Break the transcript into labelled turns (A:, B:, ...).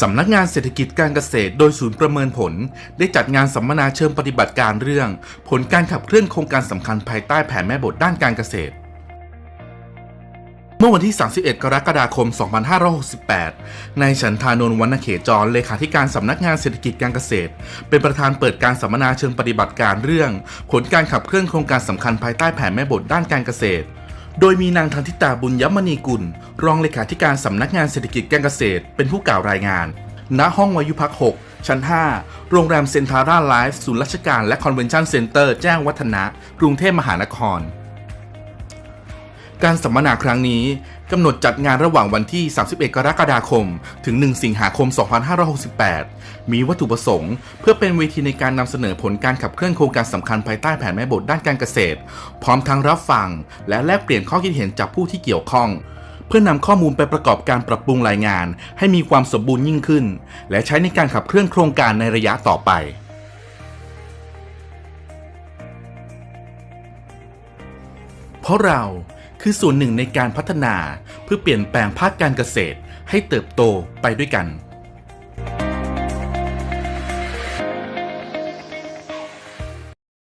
A: สำนักงานเศรษฐกิจการเกษตรโดยศูนย์ประเมินผล ได้จัดงานสัมมนาเชิงปฏิบัติการเรื่อง ผลการขับเคลื่อนโครงการสำคัญภายใต้แผนแม่บทด้านการเกษตร เมื่อวันที่ 31 กรกฎาคม 2568 นายฉันทานนท์วรรณเขจรเลขาธิการสำนักงานเศรษฐกิจการเกษตร เป็นประธานเปิดการสัมมนาเชิงปฏิบัติการเรื่อง ผลการขับเคลื่อนโครงการสำคัญภายใต้แผนแม่บทด้านการเกษตร โดยมีนางทันทิตาบุญยมณีกุล รองเลขาธิการสำนักงานเศรษฐกิจการเกษตร เป็นผู้กล่าวรายงาน ณ ห้องวายุพัก 6 ชั้น 5 โรงแรมเซ็นทาร่าไลฟ์ศูนย์ราชการและคอนเวนชั่นเซ็นเตอร์แจ้งวัฒนะ กรุงเทพมหานคร การสัมมนาครั้งนี้กำหนดจัดงานระหว่างวันที่ 31 กรกฎาคม ถึง 1 สิงหาคม 2568 มีวัตถุประสงค์ เพื่อเป็นเวทีในการนำเสนอผลการขับเคลื่อนโครงการสำคัญภายใต้แผนแม่บทด้านการเกษตร พร้อมทั้งรับฟัง และแลกเปลี่ยนข้อคิดเห็นจากผู้ที่เกี่ยวข้อง เพื่อนำข้อมูลไปประกอบการปรับปรุงรายงาน ให้มีความสมบูรณ์ยิ่งขึ้น และใช้ในการขับเคลื่อนโครงการในระยะต่อไปเพราะเรา คือส่วนหนึ่งในการพัฒนาเพื่อเปลี่ยนแปลงภาคการเกษตรให้เติบโตไปด้วยกัน